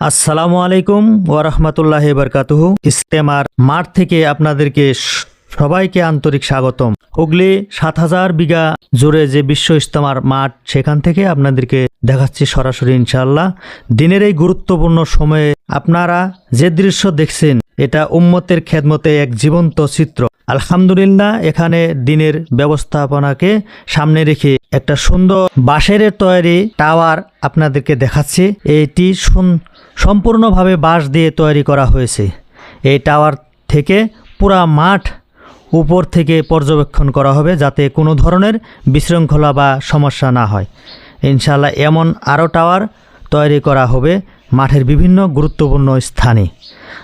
আসসালামু আলাইকুম ওরহমতুল্লাহ বরকাতুহু। ইস্তেমার মাঠ থেকে আপনাদেরকে সবাইকে আন্তরিক স্বাগতম। হুগলি সাত হাজার বিঘা জুড়ে যে বিশ্ব ইস্তেমার মাঠ, সেখান থেকে আপনাদেরকে দেখাচ্ছি সরাসরি ইনশাআল্লাহ। দিনের এই গুরুত্বপূর্ণ সময়ে আপনারা যে দৃশ্য দেখছেন, এটা উম্মতের খেদমতে এক জীবন্ত চিত্র। আলহামদুলিল্লাহ, এখানে দিনের ব্যবস্থাপনাকে সামনে রেখে একটা সুন্দর বাঁশের তৈরি টাওয়ার আপনাদেরকে দেখাচ্ছি। এটি সম্পূর্ণভাবে বাঁশ দিয়ে তৈরি করা হয়েছে। এই টাওয়ার থেকে পুরা মাঠ উপর থেকে পর্যবেক্ষণ করা হবে যাতে কোনো ধরনের বিশৃঙ্খলা বা সমস্যা না হয়। ইনশাল্লাহ এমন আরও টাওয়ার তৈরি করা হবে মাঠের বিভিন্ন গুরুত্বপূর্ণ স্থানে।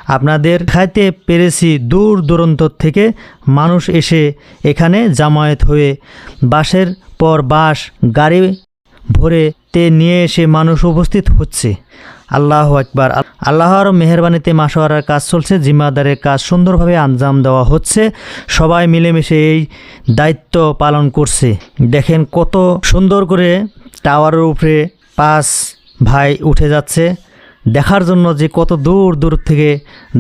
আপনাদের খাইতে পেরেছি দূর দূরান্ত থেকে মানুষ এসে এখানে জামায়াত হয়ে বাসের পর বাস গাড়ি ভরে তে নিয়ে এসে মানুষ উপস্থিত হচ্ছে। আল্লাহ একবার আল্লাহর মেহরবানিতে মাসোয়ারার কাজ চলছে, জিম্মাদারের কাজ সুন্দরভাবে আঞ্জাম দেওয়া হচ্ছে। সবাই মিলেমিশে এই দায়িত্ব পালন করছে। দেখেন কত সুন্দর করে টাওয়ারের উপরে পাঁচ ভাই উঠে যাচ্ছে। দেখার জন্য যে কত দূর দূর থেকে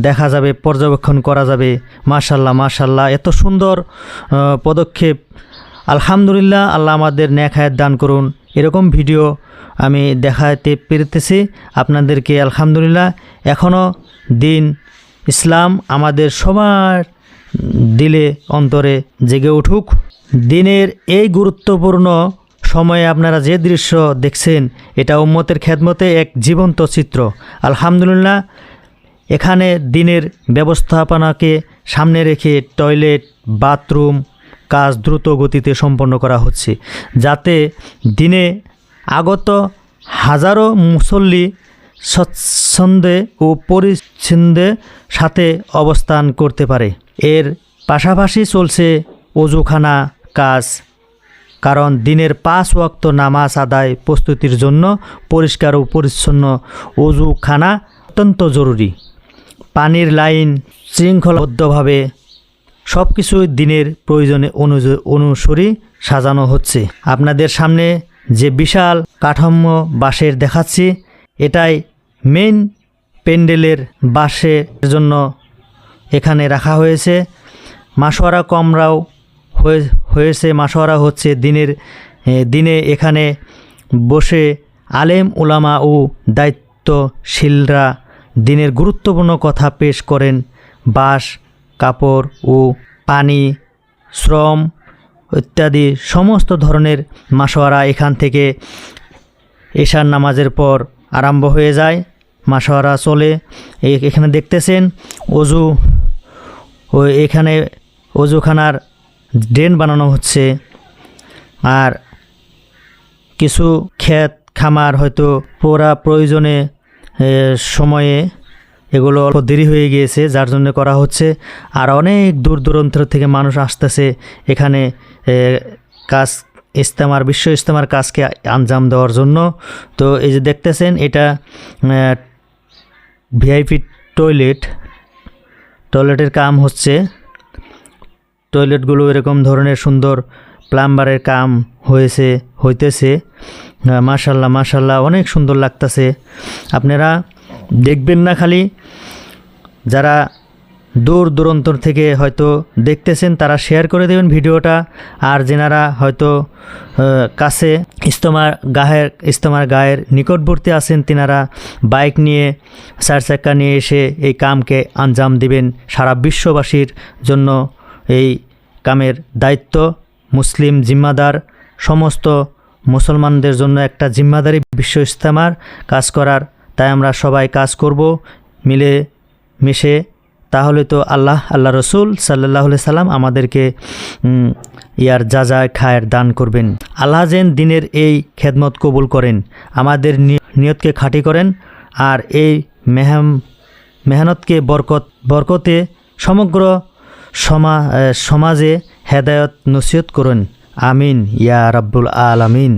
দেখা যাবে, পর্যবেক্ষণ করা যাবে। মাশাল্লাহ মাশাল্লাহ এত সুন্দর পদক্ষেপ। আলহামদুলিল্লাহ, আল্লাহ আমাদের ন্যাখায়াত দান করুন। এরকম ভিডিও আমি দেখাতে পেরেতেছি। আপনাদেরকে আলহামদুলিল্লাহ এখনও দিন ইসলাম আমাদের সবার দিলে অন্তরে জেগে উঠুক। দিনের এই গুরুত্বপূর্ণ সময়ে আপনারা যে দৃশ্য দেখছেন, এটা উম্মতের খেদমতে এক জীবন্ত চিত্র। আলহামদুলিল্লাহ, এখানে দিনের ব্যবস্থাপনাকে সামনে রেখে টয়লেট, বাথরুম কাজ দ্রুত গতিতে সম্পন্ন করা হচ্ছে, যাতে দিনে আগত হাজারো মুসল্লি স্বচ্ছন্দে ও পরিচ্ছন্দে সাথে অবস্থান করতে পারে। এর পাশাপাশি চলছে অজুখানা কাজ। কারণ দিনের পাঁচ ওয়াক্ত নামাজ আদায় প্রস্তুতির জন্য পরিষ্কার ও পরিচ্ছন্ন অজুখানা অত্যন্ত জরুরি। পানির লাইন শৃঙ্খলাবদ্ধভাবে সব কিছুই দিনের প্রয়োজনে অনুসরি সাজানো হচ্ছে। আপনাদের সামনে যে বিশাল কাঠামো বাঁশের দেখাচ্ছি, এটাই মেইন প্যান্ডেলের বাঁশের জন্য এখানে রাখা হয়েছে। মাসোয়ারা কমরাও হয়ে হয়েছে মাসোয়ারা হচ্ছে দিনের দিনে এখানে বসে আলেম ওলামা ও দায়িত্বশীলরা দিনের গুরুত্বপূর্ণ কথা পেশ করেন। বাঁশ, কাপড় ও পানি, শ্রম ইত্যাদি সমস্ত ধরনের মাসোয়ারা এখান থেকে এশার নামাজের পর আরম্ভ হয়ে যায়। মাসোয়ারা চলে। এখানে দেখতেছেন অজু, ও এখানে অজুখানার ড্রেন বানানো হচ্ছে। আর কিছু ক্ষেত, খামার হয়তো পোড়া প্রয়োজনে সময়ে এগুলো অল্প দেরি হয়ে গিয়েছে, যার জন্য করা হচ্ছে। আর অনেক দূর দূরান্ত থেকে মানুষ আসতেছে এখানে কাজ ইস্তেমার বিশ্ব ইস্তেমার কাজকে আঞ্জাম দেওয়ার জন্য। তো এই যে দেখতেছেন, এটা ভিআইপি টয়লেট। টয়লেটের কাম হচ্ছে। টয়লেটগুলো এরকম ধরনের সুন্দর প্লাম্বারের কাম হয়েছে, হইতেছে। মাশাল্লাহ মাশাল্লাহ, অনেক সুন্দর লাগতেছে। আপনারা দেখবেন না খালি, যারা দূর দূরান্তর থেকে হয়তো দেখতেছেন, তারা শেয়ার করে দেবেন ভিডিওটা। আর যেনারা হয়তো কাছে ইস্তমার গায়ের ইস্তমার গায়ের নিকটবর্তী আছেন, তিনারা বাইক নিয়ে চার চাক্কা নিয়ে এসে এই কামকে আঞ্জাম দিবেন সারা বিশ্ববাসীর জন্য এই কামের দায়িত্ব, মুসলিম জিম্মাদার, সমস্ত মুসলমানদের জন্য একটা জিম্মাদারি বিশ্ব ইস্তেমার কাজ করার। তাই আমরা সবাই কাজ করব মিলে মিশে। তাহলে তো আল্লাহ আল্লাহ রসুল সাল্লাহ সাল্লাম আমাদেরকে ইয়ার যা যা খায়ের দান করবেন। আল্লাহ যেন দিনের এই খেদমত কবুল করেন, আমাদের নিয়তকে খাঁটি করেন আর এই মেহম মেহনতকে বরকত বরকতে সমগ্র সমা সমাজে হেদায়ত নসিহত করুন। আমিন ইয়া রাব্বুল আলামিন।